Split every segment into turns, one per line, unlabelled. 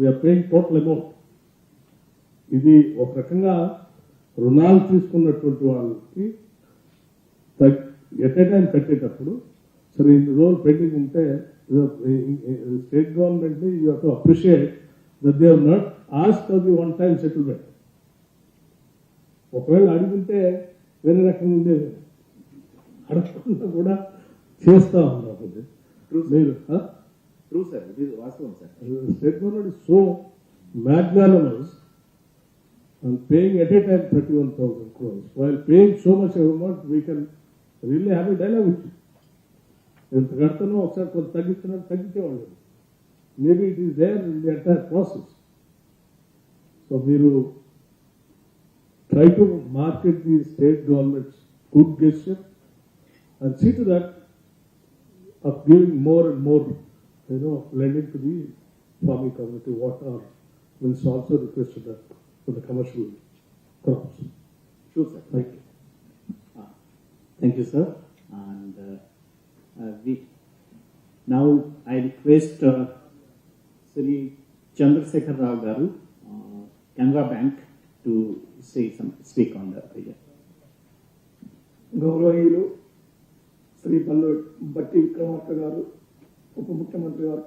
We are paying total amount ఇది ఒక రకంగా రుణాలు తీసుకున్నటువంటి వాళ్ళకి ఎట్ ఏ టైం కట్టేటప్పుడు సరే ఇన్ని రోజులు పెండింగ్ ఉంటే state government you have to appreciate that they not ask for the one time settlement. ఒకవేళ అడుగుంటే వేరే రకంగా ఉండేది అడగకుండా కూడా చేస్తా ఉన్నారు. అది.
True, sir.
మీరు ఆ?
ట్రూ సార్ ఇది వాస్తవం sir
state government is so magnanimous and paying at a time 31,000 crores. While paying so much amount, we can really have a dialogue with you. ఎంత కడతానో ఒకసారి కొంత తగ్గిస్తున్నారు తగ్గించేవాళ్ళు maybe it is there in the entire process so మీరు try to market the state governments good gesture and see to that of giving more and more, You know, lending to the farming community, what are, will also requested that for the commercial crops.
Sure sir
Thank you.
Thank you, sir. And uh, uh, we, now I request uh, Sri Chandrasekhar Rao Garu, uh, Canara Bank, to say some, speak on the occasion.
గౌరవనీయులు శ్రీ పల్లు బట్టి విక్రమార్క గారు ఉప ముఖ్యమంత్రి గారు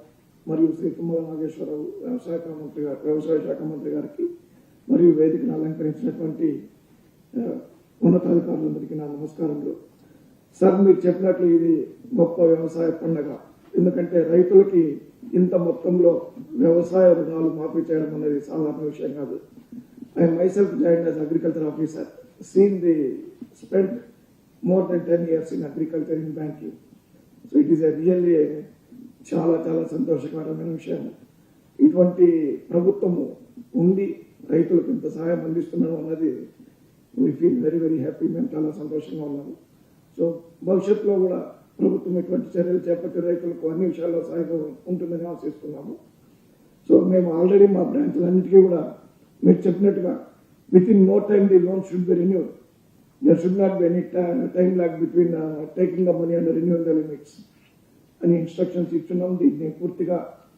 మరియు శ్రీ తుమ్మల నాగేశ్వరరావు వ్యవసాయ మంత్రి గారు వ్యవసాయ శాఖ మంత్రి గారికి మరియు వేదికను అలంకరించినటువంటి ఉన్నతాధికారులందరికీ నా నమస్కారములు. సార్ మీరు చెప్పినట్లు ఇది గొప్ప వ్యవసాయ పండగ. ఎందుకంటే రైతులకి ఇంత మొత్తంలో వ్యవసాయ రుణాలు మాఫీ చేయడం అనేది సాధారణ విషయం కాదు. I myself join as agriculture officer seen the spend more than ten years in agriculture in banking so it is a really చాలా చాలా సంతోషకరమైన విషయం ఇటువంటి ప్రభుత్వము ఉండి రైతులకు ఇంత సహాయం అందిస్తున్నాం అన్నది we feel very very happy మేము చాలా సంతోషంగా ఉన్నాము. సో భవిష్యత్తులో కూడా ప్రభుత్వం ఇటువంటి చర్యలు చేపట్టి రైతులకు అన్ని విషయాల్లో సహాయం ఉంటుందని ఆశిస్తున్నాము. సో మేము ఆల్రెడీ మా బ్రాంచ్లన్నిటికీ కూడా మీరు చెప్పినట్టుగా within no time the loan should be renewed there should not be any time lag between taking the money and renewal the limits అని ఇన్స్ట్రక్షన్స్ ఇస్తున్నాం దీన్ని పూర్తిగా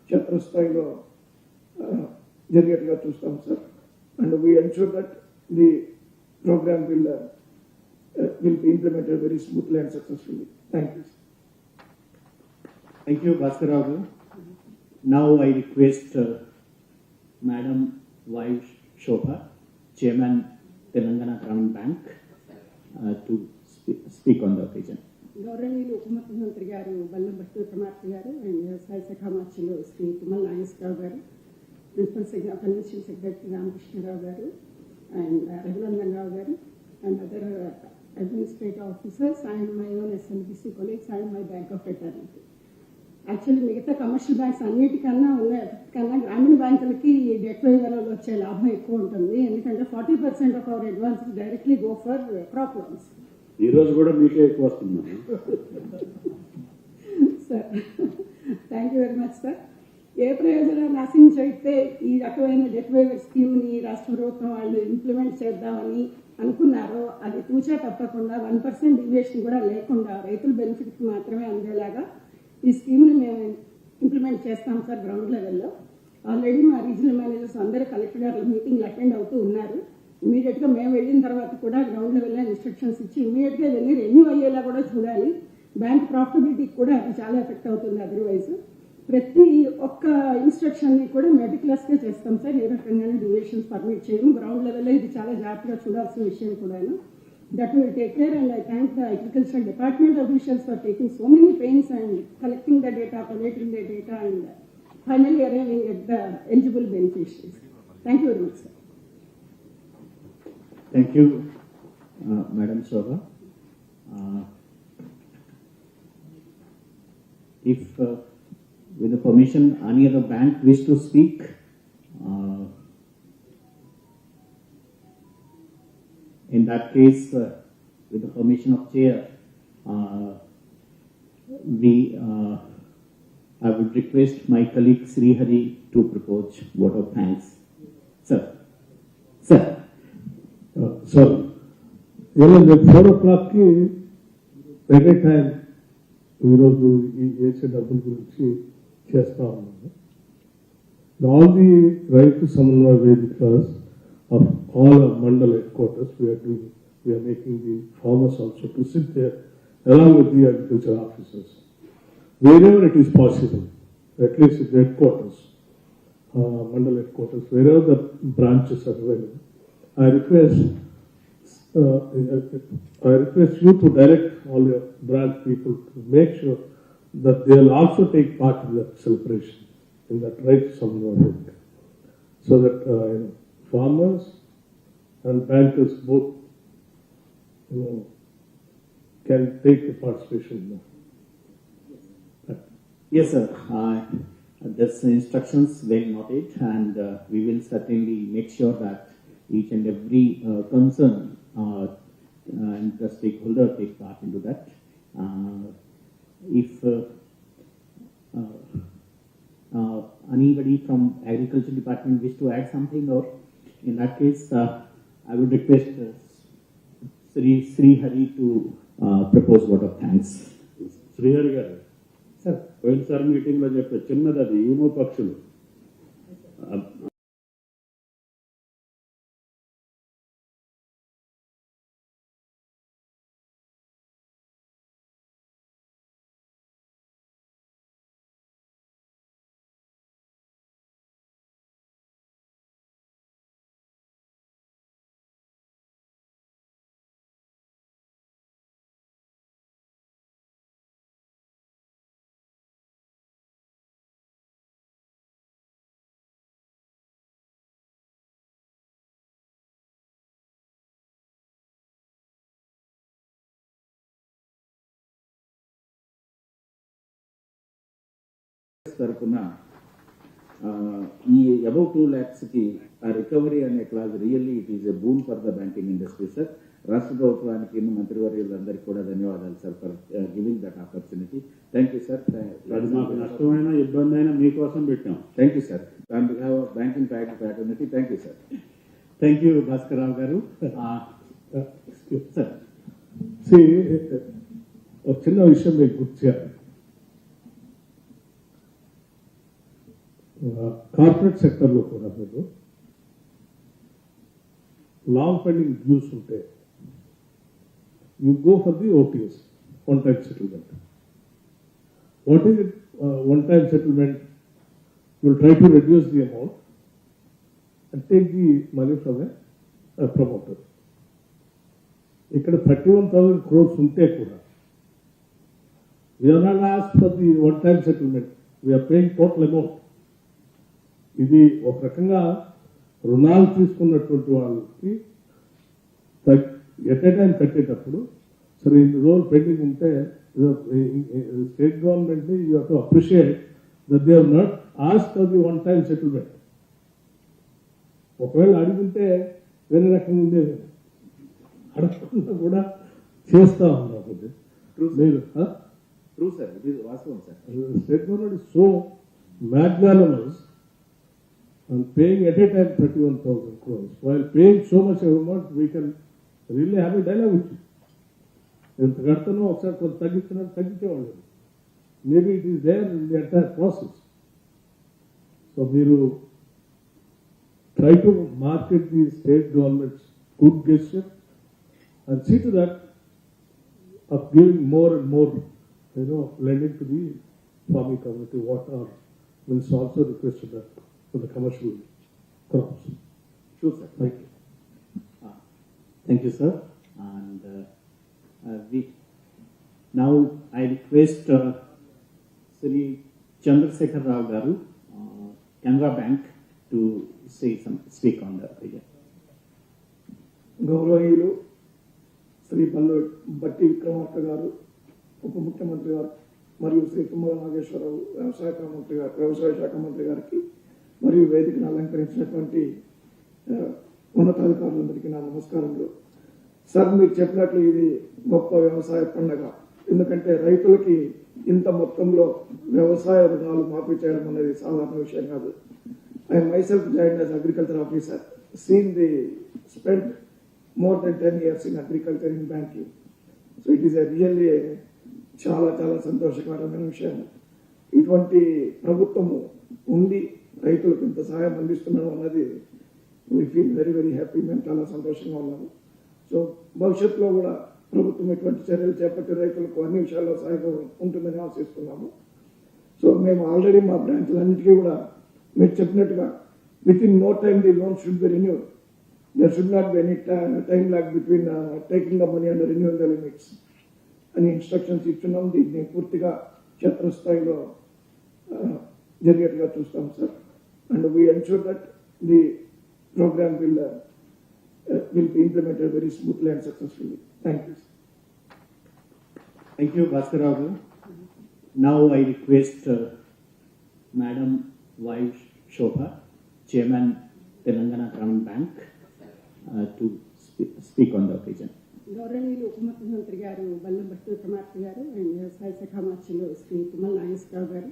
క్షేత్రస్థాయిలో uh, జరిగేట్టుగా చూస్తాం sir and we ensure that the programme will will be implemented very smoothly and successfully thank you
Thank you, Bhaskar Rao. garu. Now I request uh, Madam Y. Shobha, Chairman Telangana Gramin Bank, uh, to speak, speak on the occasion.
గౌరవనీయులు ఉప ముఖ్యమంత్రి గారు బల్లంబట్టి కుమార్తె గారు and వ్యవసాయ శాఖ మార్చులు శ్రీ తుమ్మల నాగేశ్వరరావు గారు principal secretary financial secretary Ramakrishnarao గారు అండ్ రఘునందన్ రావు గారు and other administrative officers and my own SNBC colleagues and my bank of fraternity actually మిగతా కమర్షియల్ బ్యాంక్స్ అన్నిటికన్నా ఉన్నాయి కన్నా గ్రామీణ బ్యాంకులకి డెట్ వైవర్ వచ్చే లాభం ఎక్కువ ఉంటుంది. ఎందుకంటే forty percent of our advance directly go for crop loans.
ఈ రోజు కూడా మీకే ఎక్కువ వస్తుంది?
Sir thank you very much sir ఏ ప్రయోజనాన్ని ఆశించైతే ఈ రకమైన డెట్ స్కీమ్ని రాష్ట్ర ప్రభుత్వం వాళ్ళు ఇంప్లిమెంట్ చేద్దామని అనుకున్నారో అది తూచా తప్పకుండా వన్ పర్సెంట్ డివియేషన్ కూడా లేకుండా రైతుల బెనిఫిట్కి మాత్రమే అందేలాగా ఈ స్కీమ్ని మేము ఇంప్లిమెంట్ చేస్తాం సార్ గ్రౌండ్ లెవెల్లో ఆల్రెడీ మా రీజనల్ మేనేజర్స్ అందరూ కలెక్టర్ గారు మీటింగ్లు అటెండ్ అవుతూ ఉన్నారు. ఇమీడియట్గా మేము వెళ్ళిన తర్వాత కూడా గ్రౌండ్ లెవెల్లో ఇన్స్ట్రక్షన్స్ ఇచ్చి ఇమీడియట్గా వెళ్ళి రెన్యూ అయ్యేలా కూడా చూడాలి. బ్యాంక్ ప్రాఫిటబిలిటీకి కూడా అది చాలా ఎఫెక్ట్ అవుతుంది అదర్వైజ్ ప్రతి ఒక్క ఇన్స్ట్రక్షన్ని కూడా మెడిక్లస్ చేస్తాం సార్. ఏ రకంగానే డ్యూరేషన్స్ పర్మిట్ చేయము గ్రౌండ్ లెవెల్లో ఇది చాలా జాగ్రత్తగా చూడాల్సిన విషయం కూడాను. That will take care and I thank the agriculture department officials for taking so many pains and collecting the data collecting the data and finally arriving at the eligible beneficiaries thank you very much sir
Thank you, uh, Madam Shobha. Uh, If, uh, with the permission, any other bank wish to speak? uh, In that case, uh, with the permission of chair, uh, we, uh, I would request my colleague Sri Hari to propose vote of thanks. Sir, sir.
Sir ఇలా four ఓ క్లాక్కి at time ఈరోజు ఈ వేసే డబ్బుల గురించి చేస్తా ఉన్నాను all the right to Samanvaya Vedikas of all our mandal headquarters, we are doing, we are making the farmers also to sit along with the agriculture officers. Wherever it is possible, at least the headquarters, uh, mandal headquarters, wherever the branches are available, I request, uh, I request you to direct all your branch people to make sure that they will also take part in that celebration, in that right Samanvaya So that, uh, you know, farmers and bankers both, you know, can take the participation.
Yes, sir. Uh, That's instructions well noted, and uh, we will certainly make sure that each and every uh, concern uh, and the stakeholder take part into that. Uh, If uh, uh, uh, anybody from agriculture department wish to add something, or in that case, uh, I would request uh, Sri Sri Hari to uh, propose vote of thanks.
Srihari గారు
Sir.
పోయినసారి meeting లో చెప్పే చిన్నది అది ఈమో పక్షులు ఆ, ఈ above two ల్యాక్స్కి ఆ రికవరీ అనే clause really it is a boon for the banking industry sir రాష్ట్ర ప్రభుత్వానికి మంత్రివర్యులందరికీ కూడా ధన్యవాదాలు sir for giving that opportunity thank you sir
అది మాకు నష్టమైన ఇబ్బంది అయినా మీకోసం పెట్టాం.
Thank you sir on behalf of banking fraternity thank you sir
Thank you, Bhaskar Rao Garu. Uh,
Uh, ఒక చిన్న విషయం మీకు గుర్తు చేయాలి. కార్పొరేట్ సెక్టర్లో కూడా మీరు లాంగ్ పెండింగ్ డ్యూస్ ఉంటే you go for the OTS one time settlement. What is it? One time settlement will try to reduce the amount and take the money from a promoter. ఇక్కడ thirty one thousand crores ఉంటే కూడా we're not ask for the one time settlement we're paying total amount ఇది ఒక రకంగా రుణాలు తీసుకున్నటువంటి వాళ్ళకి at a time కట్టేటప్పుడు సరే ఇన్ని రోజులు పెండింగ్ ఉంటే state government you to appreciate that they హ్ not ask for the one time settlement ఒకవేళ అడుగుంటే వేరే రకంగా ఉండేది అడగకుండా కూడా చేస్తా ఉన్నారు. మీరు ఆ?
ట్రూ సార్ ఇది వాస్తవం
sir government is so magnanimous and paying at a time 31,000 crores. While paying so much amount, we can really have a dialogue with you. ఎంత కడతానో ఒకసారి కొంత తగ్గిస్తున్నారు తగ్గించేవాళ్ళు maybe it is there in the entire process so మీరు try to market the state governments good gesture and see to that of giving more and more, you know, lending to the farming community, what are, means also requested that For the commercial crops.
Sure sir
Thank you.
uh, thank you, sir. And uh, uh, we now I request uh, Sri Chandrasekhar Rao Garu, uh, Canara Bank, to say some speak on the project.
గౌరవనీయులు శ్రీ పల్లు బట్టి విక్రమార్క గారు ఉప ముఖ్యమంత్రి గారు మరియు శ్రీ తుమ్మల నాగేశ్వరరావు వ్యవసాయ మంత్రి గారు వ్యవసాయ శాఖ మంత్రి గారికి మరియు వేదికను అలంకరించినటువంటి ఉన్నతాధికారులందరికీ నా నమస్కారములు. సార్ మీరు చెప్పినట్లు ఇది గొప్ప వ్యవసాయ పండగ. ఎందుకంటే రైతులకి ఇంత మొత్తంలో వ్యవసాయ రుణాలు మాఫీ చేయడం అనేది సాధారణ విషయం కాదు. I myself joined as agriculture officer, seen the spent more than 10 years in agriculture in banking. So it is a చాలా చాలా సంతోషకరమైన విషయం. ఇటువంటి ప్రభుత్వము ఉండి రైతులకు ఇంత సహాయం అందిస్తున్నాం అన్నది we feel very very happy మేము చాలా సంతోషంగా ఉన్నాము సో భవిష్యత్తులో కూడా ప్రభుత్వం ఎటువంటి చర్యలు చేపట్టి రైతులకు అన్ని విషయాల్లో సహాయం ఉంటుందని ఆశిస్తున్నాము. సో మేము ఆల్రెడీ మా బ్రాంచ్లన్నిటికీ కూడా మీరు చెప్పినట్టుగా within no time the loan should be renew there should not be any time lag between taking the money and renewal the limits అని ఇన్స్ట్రక్షన్స్ ఇస్తున్నాం. దీన్ని పూర్తిగా క్షేత్రస్థాయిలో uh, జరిగేట్టుగా చూస్తాం sir And we ensure that the programme will will be implemented very smoothly and successfully thank you
Thank you, Bhaskar Rao. Now I request uh, Madam Y. Shobha, Chairman Telangana Gramin Bank, uh, to spe- speak on the occasion.
గౌరవనీయులు ఉప ముఖ్యమంత్రి గారు బల్లంబట్టి విక్రమార్క గారు and వ్యవసాయ శాఖ మంత్రులు శ్రీ తుమ్మల నాగేశ్వరరావు గారు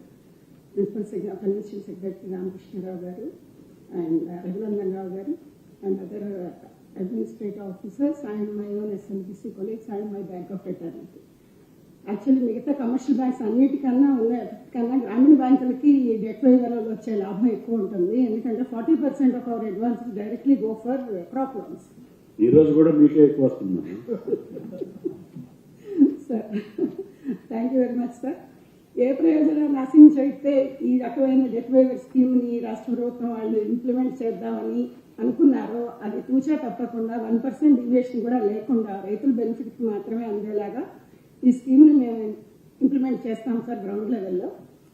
principal secretary convention secretary Ramakrishnarao గారు అండ్ రఘునందన్ రావు గారు and other administrative officers and my own SNBC colleagues and my bank of fraternity actually మిగతా కమర్షియల్ బ్యాంక్స్ అన్నిటికన్నా ఉన్నాయి. కన్నా గ్రామీణ బ్యాంకులకి డెట్ వైవర్ వచ్చే లాభం ఎక్కువ ఉంటుంది. ఎందుకంటే forty percent of our advance directly go for crop loans
ఈ రోజు కూడా మీకే ఎక్కువ వస్తుంది.
Sir thank you very much sir ఏ ప్రయోజనం ఆశించైతే ఈ రకమైన డెట్ వేవర్ స్కీమ్ని రాష్ట్ర ప్రభుత్వం వాళ్ళు ఇంప్లిమెంట్ చేద్దామని అనుకున్నారో అది తూచా తప్పకుండా వన్ పర్సెంట్ డివియేషన్ కూడా లేకుండా రైతుల బెనిఫిట్కి మాత్రమే అందేలాగా ఈ స్కీమ్ని మేము ఇంప్లిమెంట్ చేస్తాం సార్ గ్రౌండ్ లెవెల్లో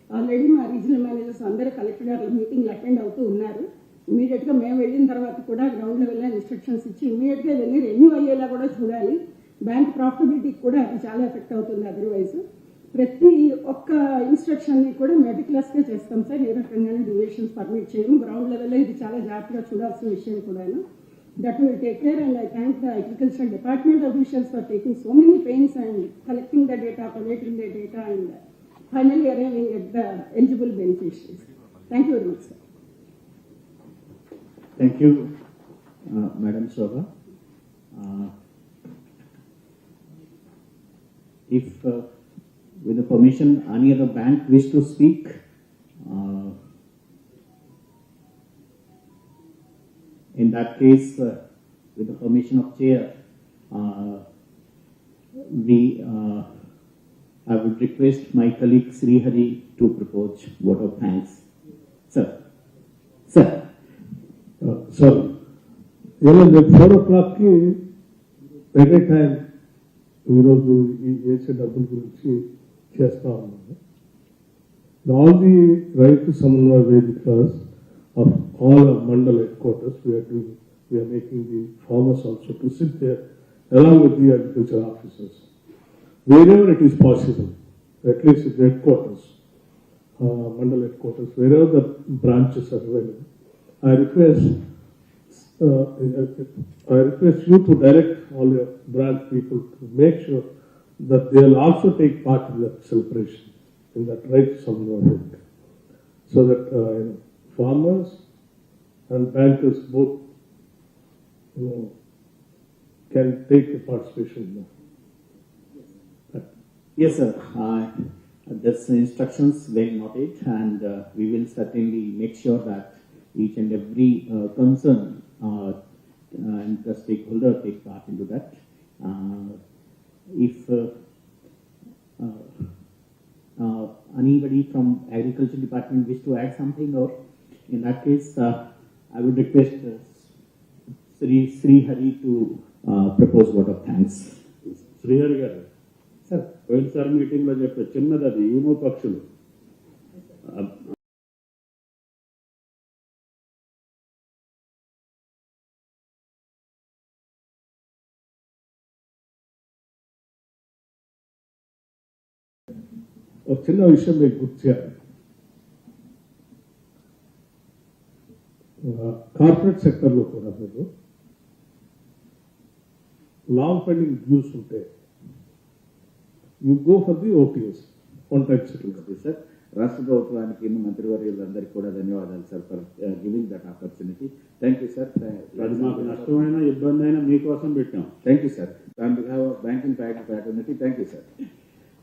ఆల్రెడీ మా రీజనల్ మేనేజర్స్ అందరూ కలెక్టర్ గారు మీటింగ్లు అటెండ్ అవుతూ ఉన్నారు. ఇమీడియట్గా మేము వెళ్ళిన తర్వాత కూడా గ్రౌండ్ లెవెల్లో ఇన్స్ట్రక్షన్స్ ఇచ్చి ఇమీడియట్గా వెళ్ళి రెన్యూ అయ్యేలా కూడా చూడాలి. బ్యాంక్ ప్రాఫిటబిలిటీకి కూడా అది చాలా ఎఫెక్ట్ అవుతుంది అదర్వైజ్ ప్రతి ఒక్క ఇన్స్ట్రక్షన్ని కూడా మెటిక్యులస్గా చేస్తాం సార్. ఏ రకంగానే డ్యూరేషన్స్ పర్మిట్ చేయము గ్రౌండ్ లెవెల్లో ఇది చాలా జాగ్రత్తగా చూడాల్సిన విషయం కూడా that will take care and I thank the agriculture department officials for taking so many pains and collecting the data collecting the data and final arriving at the eligible beneficiaries thank you very much sir
thank you madam Shobha if Uh, If, uh, with the permission, any other bank wish to speak? uh, In that case, uh, with the permission of chair, uh, we, uh, I would request my colleague Sri Hari to propose vote of thanks. Sir, sir.
Sorry ఇలా రేపు four ఓ క్లాక్కి at a time ఈరోజు ఈ వేసే డబ్బుల గురించి చేస్తా ఉన్నాము ఆల్ ది రైతు సమన్వయ వేదికస్ of all mandal headquarters we are doing we are making the farmers also to sit there along with the agriculture officers wherever it is possible, at least at the headquarters, uh, mandal headquarters, wherever the branches are available, I request, uh, I request you to direct all your branch people to make sure that they will also take part in that celebration, in that right somewhere. So that uh, you know, farmers and bankers both, you know, can take the participation.
Yes, sir. Uh, This instructions well noted, and uh, we will certainly make sure that each and every uh, concern uh, and the stakeholder take part into that. Uh, If uh, uh, uh, anybody from agriculture department wish to add something, or in that case, uh, I would request uh, Sri Sri Hari to uh, propose vote of thanks.
Srihari గారు
Sir.
పోయినసారి meeting లో చెప్పే చిన్నది అది ఈమో పక్షులు
ఒక చిన్న విషయం మీకు గుర్తు చేయాలి. కార్పొరేట్ సెక్టర్లో కూడా మీరు లాంగ్ పెండింగ్ డ్యూస్ ఉంటే you go for the OTS one type
settlement sir. రాష్ట్ర ప్రభుత్వానికి మంత్రివర్యులందరికీ కూడా ధన్యవాదాలు sir for giving that opportunity thank you sir
అది మాకు నష్టమైన ఇబ్బంది అయినా మీకోసం పెట్టాం.
Thank you sir on behalf of banking fraternity thank you sir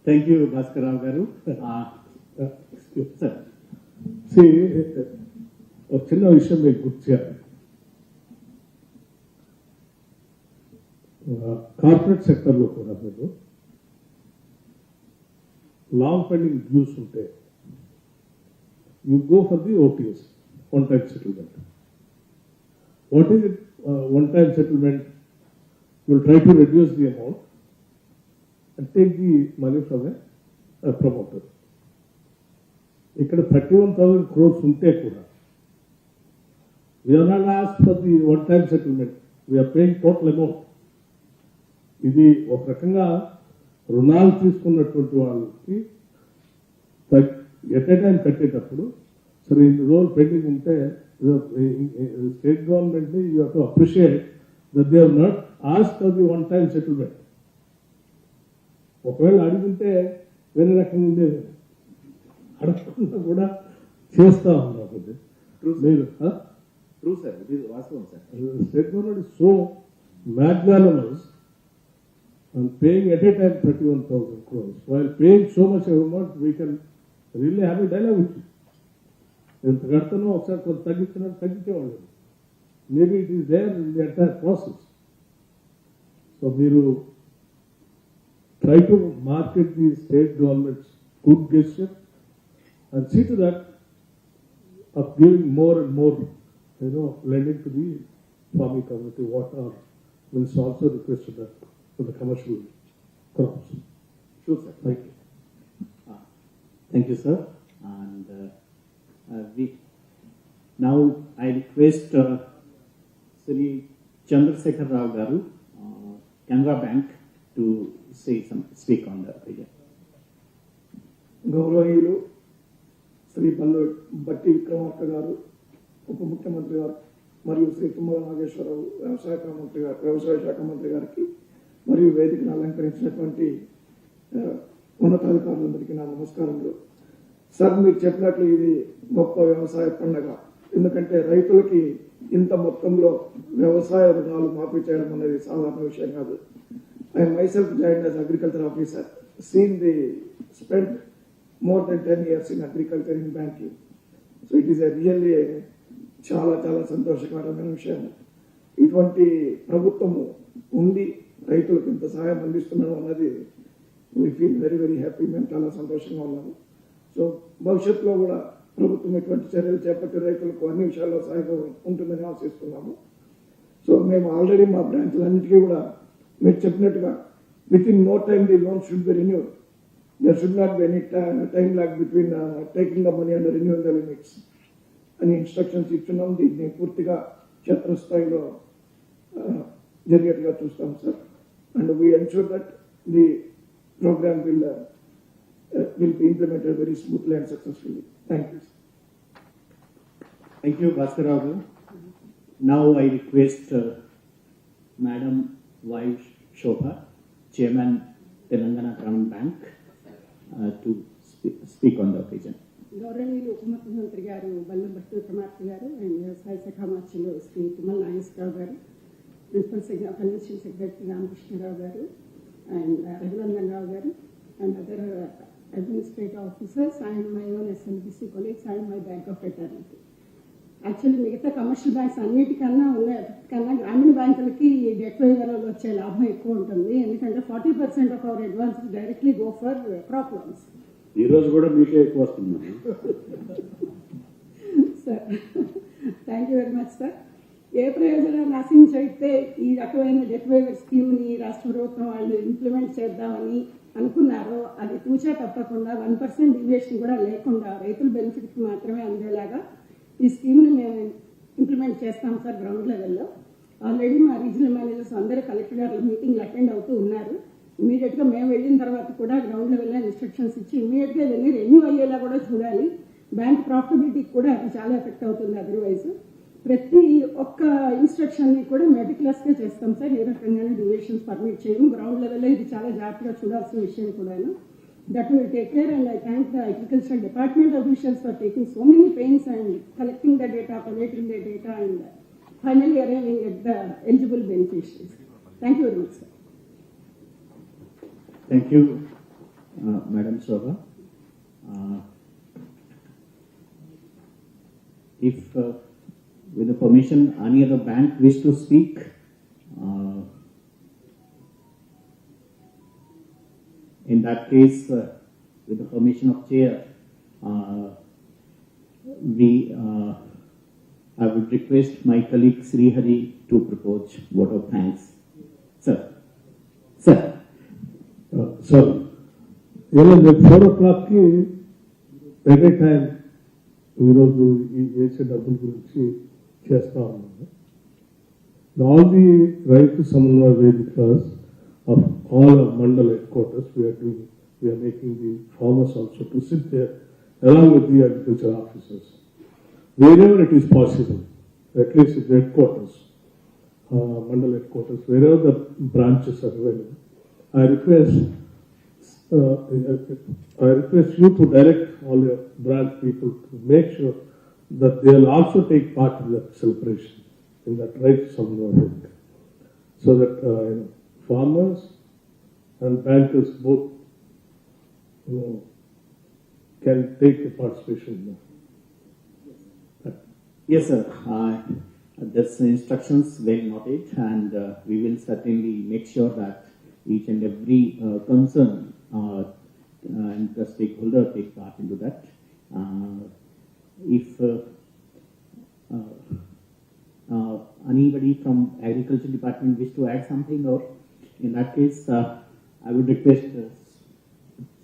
Thank you, Bhaskar Rao Garu. Uh, Sir,
See, ఒక చిన్న విషయం మీకు గుర్తు చేయాలి. కార్పొరేట్ సెక్టర్లో కూడా మీరు లాంగ్ పెండింగ్ డ్యూస్ ఉంటే you go for the OTS one time settlement what is it one time settlement will try to reduce the amount and take the money from a promoter ఇక్కడ thirty one thousand crores ఉంటే కూడా we're not ask for the one time settlement we're paying total amount ఇది ఒక రకంగా రుణాలు తీసుకున్నటువంటి వాళ్ళకి at a time కట్టేటప్పుడు సరే ఇన్ని రోజులు పెండింగ్ ఉంటే state government you to appreciate that they not ask for the one time settlement ఒకవేళ అడుగుంటే వేరే రకంగా ఉండేది. అడగకుండా కూడా చేస్తా ఉన్నా technology so and paying at a time thirty one thousand crores while paying so much amount we can really happy dialogue ఎంత కడతానో ఒకసారి కొంత తగ్గించినా తగ్గించేవాళ్ళు. Maybe it is there in the entire process so మీరు try to market the state government's good gesture and see to that of giving more and more, you know, lending to the farming community, what are minister also requested that for the commercial crops.
Sure, sir.
Thank you.
Uh, thank you, sir. And uh, uh, we now I request uh, Sri Chandrasekhar Rao Garu, uh, Bank. To say some speak on the idea.
గౌరవనీయులు శ్రీ పల్లు బట్టి విక్రమార్క గారు ఉప ముఖ్యమంత్రి గారు మరియు శ్రీ తుమ్మల నాగేశ్వరరావు వ్యవసాయ మంత్రి గారు వ్యవసాయ శాఖ మంత్రి గారికి మరియు వేదికను అలంకరించినటువంటి ఉన్నతాధికారులందరికీ నా నమస్కారములు. సార్ మీరు చెప్పినట్లు ఇది గొప్ప వ్యవసాయ పండగ. ఎందుకంటే రైతులకి ఇంత మొత్తంలో వ్యవసాయ రుణాలు మాఫీ చేయడం అనేది సాధారణ విషయం కాదు. I myself joined as agriculture officer, seen the spent more than 10 years in agriculture in banking. So it is a really చాలా చాలా సంతోషకరమైన విషయం. ఇటువంటి ప్రభుత్వము ఉంది రైతులకు ఇంత సహాయం అందిస్తున్నాము అన్నది we feel very very happy మేము చాలా సంతోషంగా ఉన్నాము. సో భవిష్యత్తులో కూడా ప్రభుత్వం ఎటువంటి చర్యలు చేపట్టి రైతులకు అన్ని విషయాల్లో సహాయం ఉంటుందని ఆశిస్తున్నాము. సో మేము ఆల్రెడీ మా బ్రాంచ్లన్నిటికీ కూడా మీరు చెప్పినట్టుగా within no time the loan should be renewed there should not be any time lag between taking the money and renewing the limits అని ఇన్స్ట్రక్షన్స్ ఇస్తున్నాం దీన్ని పూర్తిగా క్షేత్రస్థాయిలో జరిగేట్టుగా చూస్తాం sir and we ensure that the programme will will be implemented very smoothly and successfully thank you
thank you Bhaskar Rao now I request madam uh, Madam Y. Shobha, Chairman Telangana Gramin Bank, uh, to spe- speak on the occasion.
గౌరవనీయులు ఉపముఖ్యమంత్రి గారు బల్లం భట్టు కుమార్తె గారు and వ్యవసాయ శాఖ మంత్రులు శ్రీ తుమ్మల నాగేశ్వరరావు గారు principal financial secretary Ramakrishnarao గారు అండ్ రఘునందన్ రావు గారు and other administrative officers and my own SNBC colleagues and my bank of fraternity actually మిగతా కమర్షియల్ బ్యాంక్స్ అన్నిటికన్నా ఉన్నాయి కన్నా గ్రామీణ బ్యాంకులకి డెట్ వేవరలో వచ్చే లాభం ఎక్కువ ఉంటుంది. ఎందుకంటే forty percent of our advance directly go for crop loans.
ఈ రోజు కూడా మీకే ఎక్కువ వస్తున్నాను
sir thank you very much sir ఏ ప్రయోజనాన్ని ఆశించైతే ఈ రకమైన డెట్ వేవర్ స్కీమ్ని రాష్ట్ర ప్రభుత్వం వాళ్ళు ఇంప్లిమెంట్ చేద్దామని అనుకున్నారో అది తూచా తప్పకుండా వన్ పర్సెంట్ డివియేషన్ కూడా లేకుండా రైతుల బెనిఫిట్కి మాత్రమే అందేలాగా ఈ స్కీమ్ని మేము ఇంప్లిమెంట్ చేస్తాం సార్ గ్రౌండ్ లెవెల్లో ఆల్రెడీ మా రీజనల్ మేనేజర్స్ అందరూ కలెక్టర్ గారు మీటింగ్లు అటెండ్ అవుతూ ఉన్నారు. ఇమీడియట్గా మేము వెళ్ళిన తర్వాత కూడా గ్రౌండ్ లెవెల్లో ఇన్స్ట్రక్షన్స్ ఇచ్చి ఇమీడియట్గా వెళ్ళి రెన్యూ అయ్యేలా కూడా చూడాలి. బ్యాంక్ ప్రాఫిటబిలిటీకి కూడా అది చాలా ఎఫెక్ట్ అవుతుంది అదర్వైజ్ ప్రతి ఒక్క ఇన్స్ట్రక్షన్ని కూడా మెటిక్యులస్గా చేస్తాం సార్. ఏ రకంగానే డ్యూరేషన్స్ పర్మిట్ చేయము. గ్రౌండ్ లెవెల్లో ఇది చాలా జాగ్రత్తగా చూడాల్సిన విషయం కూడాను. that will take care and I thank the agricultural department officials for taking so many pains and collecting the data, collating the data and finally arriving at the eligible beneficiaries. Thank you very much. Sir.
Thank you, uh, Madam Sova. Uh, if, uh, with the permission, any other bank wish to speak, uh, in that case, uh, with the permission of chair, uh, we, uh, I would request my colleague Sri Hari to propose vote of thanks. Sir. Sir.
Sir ఇలా రేపు four ఓ క్లాక్కి at a time ఈరోజు ఈ వేసే డబ్బుల గురించి చేస్తా ఉన్నాను ఆల్ ది రైతు సమన్వయ వేదికస్ all our mandal headquarters, we are doing, we are making the farmers also to sit there along with the agriculture officers. Wherever it is possible, at least in the headquarters, uh, mandal headquarters, wherever the branches are available, I request uh, I request you to direct all your branch people to make sure that they'll also take part in that celebration, in that right somewhere. So that uh, farmers, and bankers both, you know, can take the participation.
Yes, sir. Uh, This instructions well noted, and uh, we will certainly make sure that each and every uh, concern uh, and the stakeholder take part into that. Uh, If uh, uh, uh, anybody from agriculture department wish to add something, or in that case, uh, I would request uh,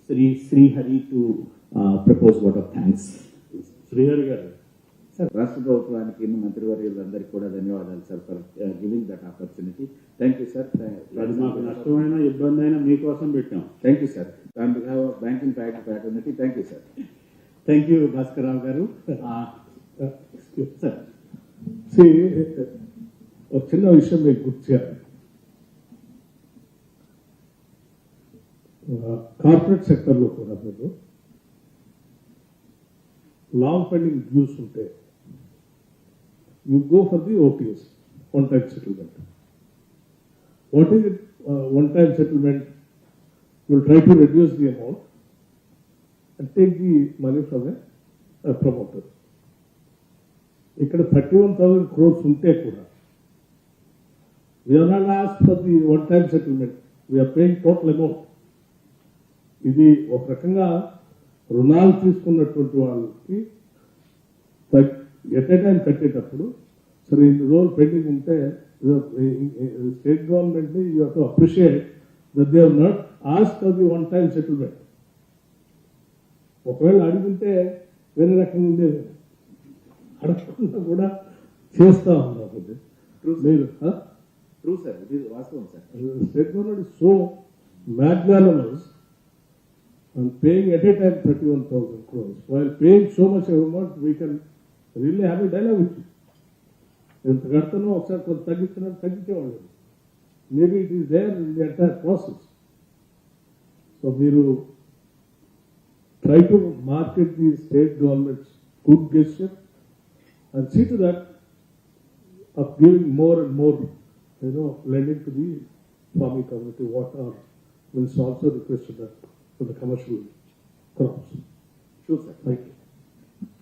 Sri Sri Hari to uh, propose vote of thanks.
Srihari గారు.
రాష్ట్ర ప్రభుత్వానికి మంత్రివర్యులందరికీ కూడా ధన్యవాదాలు sir for giving that opportunity thank you sir
అది మాకు నష్టమైన ఇబ్బంది అయినా మీకోసం పెట్టాం.
Thank you sir behalf of banking fraternity thank you sir
Thank you, Bhaskar Rao Garu. Uh, sir.
See, ఒక చిన్న విషయం మీకు గుర్తు చేయాలి. కార్పొరేట్ సెక్టర్లో కూడా మీరు లాంగ్ పెండింగ్ డ్యూస్ ఉంటే you go for the OTS one time settlement what is it one time settlement will try to reduce the amount and take the money from a promoter ఇక్కడ thirty one thousand crores ఉంటే కూడా we're not as for the one time settlement we're paying total amount ఇది ఒక రకంగా రుణాలు తీసుకున్నటువంటి వాళ్ళకి at a time కట్టేటప్పుడు సరే ఇన్ని రోజులు పెండింగ్ ఉంటే state government you have to appreciate that they have not as for the one time settlement. ఒకవేళ అడుగుంటే వేరే రకంగా ఉండేది. అడగకుండా కూడా చేస్తా ఉన్నారు అది. మీరు
ట్రూ సార్ ఇది వాస్తవం
sir state government so magnanimous and paying at a time 31,000 crores. While paying so much amount, we can really have a dialogue with you. ఎంత కడతానో ఒకసారి కొంత తగ్గిస్తున్నా తగ్గించేవాళ్ళు maybe it is there in the entire process so మీరు try to market the state governments good gesture and see to that of giving more and more, you know, lending to the farming community, what are, will also request that for the commercial crops.
Sure sir
Thank you.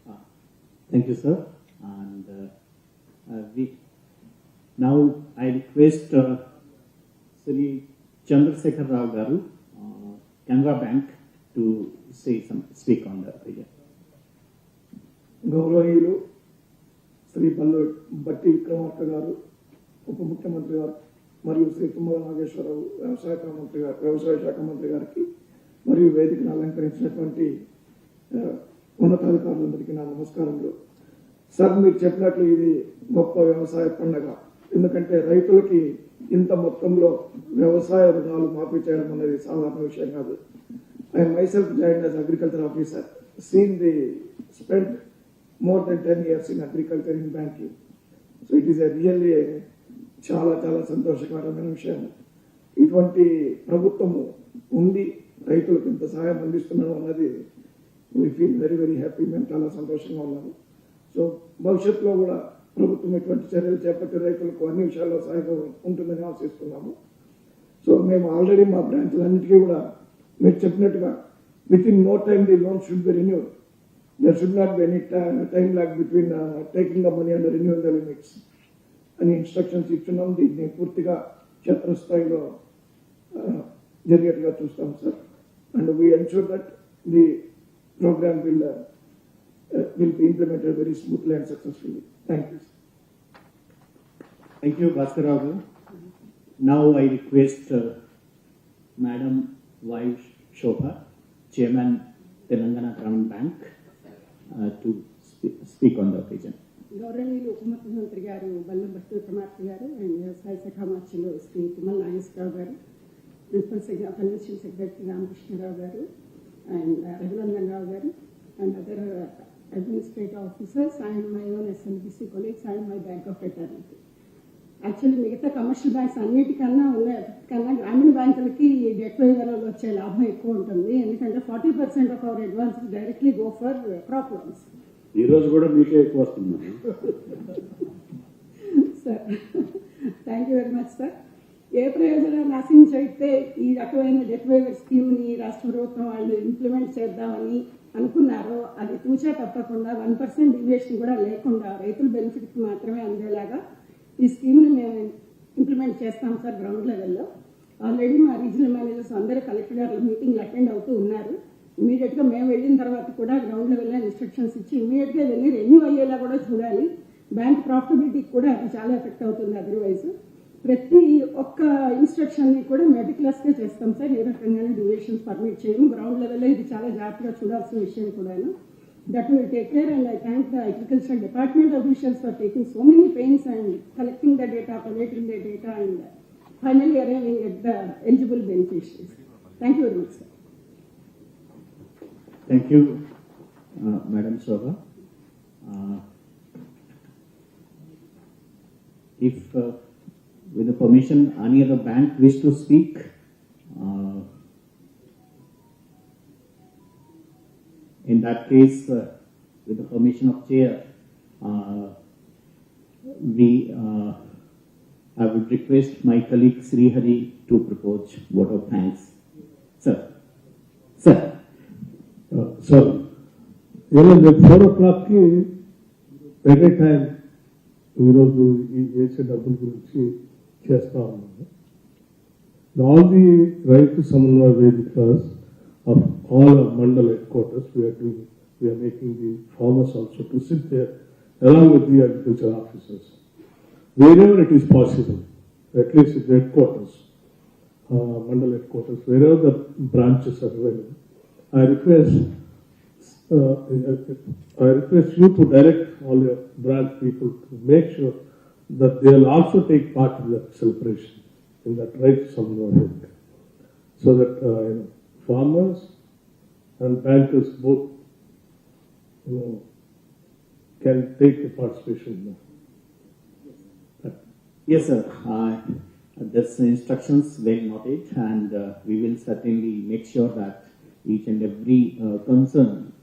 Uh, Thank you, sir. And uh, uh, we, now I request uh, Sri Chandrasekhar Rao Garu, uh, Canara Bank, to say some, speak on the area.
గౌరవనీయులు శ్రీ పల్లు బట్టి విక్రమార్క గారు ఉప ముఖ్యమంత్రి గారు మరియు శ్రీ తుమ్మల నాగేశ్వరరావు వ్యవసాయ శాఖ మంత్రి గారు వ్యవసాయ శాఖ మంత్రి గారికి మరియు వేదికను అలంకరించినటువంటి ఉన్నతాధికారులందరికీ నా నమస్కారములు. సార్ మీరు చెప్పినట్లు ఇది గొప్ప వ్యవసాయ పండగ. ఎందుకంటే రైతులకి ఇంత మొత్తంలో వ్యవసాయ రుణాలు మాఫీ చేయడం అనేది సాధారణ విషయం కాదు. I myself join as agriculture officer seen the spend more than ten years in agriculture in banking so it is a really చాలా చాలా సంతోషకరమైన విషయం. ఇటువంటి ప్రభుత్వము ఉంది రైతులకు ఇంత సహాయం అందిస్తున్నాడు అన్నది we feel very very happy మేము చాలా సంతోషంగా ఉన్నాము. సో భవిష్యత్తులో కూడా ప్రభుత్వం ఎటువంటి చర్యలు చేపట్టి రైతులకు అన్ని విషయాల్లో సహాయం ఉంటుందని ఆశిస్తున్నాము. సో మేము ఆల్రెడీ మా బ్రాంచ్లన్నిటికీ కూడా మీరు చెప్పినట్టుగా within no time the loan should be renewed there should not be any ti- lag between taking the money and renewal the limits అని ఇన్స్ట్రక్షన్స్ ఇచ్చున్నాం. దీన్ని పూర్తిగా క్షేత్రస్థాయిలో uh, జరిగేట్టుగా చూస్తాం sir And we ensure that the programme will will be implemented very smoothly and successfully thank you
Thank you, Bhaskar Rao. Now I request uh, Madam Y. Shobha, Chairman Telangana Gramin Bank, uh, to spe- speak on the occasion.
గౌరవనీయులు ఉప ముఖ్యమంత్రి గారు బల్లం భక్తి విక్రమార్క గారు and వ్యవసాయ శాఖ మంత్రులు శ్రీ తుమ్మల నాగేశ్వరరావు గారు principal secretary financial secretary Ramakrishnarao గారు అండ్ రఘునందన్ రావు గారు and other administrative officers and my own SNBC colleagues and my bank of fraternity actually మిగతా కమర్షియల్ బ్యాంక్స్ అన్నిటికన్నా ఉన్నాయి. కన్నా గ్రామీణ బ్యాంకులకి డెట్ వేవరలో వచ్చే లాభం ఎక్కువ ఉంటుంది. ఎందుకంటే forty percent of our advance directly go for crop loans
ఈ రోజు కూడా మీకే ఎక్కువ వస్తుంది.
Sir thank you very much sir ఏ ప్రయోజనాన్ని ఆశించైతే ఈ రకమైన డెట్ వేవర్ స్కీమ్ని రాష్ట్ర ప్రభుత్వం వాళ్ళు ఇంప్లిమెంట్ చేద్దామని అనుకున్నారో అది తూచా తప్పకుండా వన్ పర్సెంట్ డివియేషన్ కూడా లేకుండా రైతుల బెనిఫిట్స్ మాత్రమే అందేలాగా ఈ స్కీమ్ని మేము ఇంప్లిమెంట్ చేస్తాం సార్ గ్రౌండ్ లెవెల్లో ఆల్రెడీ మా రీజనల్ మేనేజర్స్ అందరూ కలెక్టర్ గారు మీటింగ్లు అటెండ్ అవుతూ ఉన్నారు. ఇమీడియట్గా మేము వెళ్ళిన తర్వాత కూడా గ్రౌండ్ లెవెల్లో ఇన్స్ట్రక్షన్స్ ఇచ్చి ఇమీడియట్గా వెళ్ళి రెన్యూ అయ్యేలా కూడా చూడాలి. బ్యాంక్ ప్రాఫిటబిలిటీకి కూడా అది చాలా ఎఫెక్ట్ అవుతుంది అదర్వైజ్ ప్రతి ఒక్క ఇన్స్ట్రక్షన్ని కూడా మెడిక్లస్గా చేస్తాం సార్. ఏ రకంగానే డ్యూరేషన్స్ పర్మిట్ చేయము గ్రౌండ్ లెవెల్లో ఇది చాలా జాగ్రత్తగా చూడాల్సిన విషయం కూడాను. That will take care and I thank the agriculture department officials for taking so many pains and collecting the data collecting the data and finally arriving at the eligible beneficiaries thank you very much sir
thank you madam Madam if Uh, If, uh, with the permission, any other bank wish to speak? uh, In that case, uh, with the permission of chair, uh, we, uh, I would request my colleague Sri Hari to propose vote of thanks. Sir, sir.
Sir ఈరోజు రేపు four ఓ క్లాక్కి at a time ఈరోజు ఈ వేసే డబ్బుల గురించి చేస్తా ఉన్నాము ఆల్ ది రైతు సమన్వయ వేదికస్ of all mandal headquarters we are doing we are making the farmers also to sit there along with the agriculture officers. Wherever it is possible, at least at the headquarters, uh, mandal headquarters, wherever the branches are available, I request, uh, I request you to direct all your branch people to make sure that they will also take part in that celebration, in that right somewhere. So that, uh, you know, farmers and bankers both, you know, can take the participation.
Yes, sir. Uh, This instructions well noted and uh, we will certainly make sure that each and every uh, concern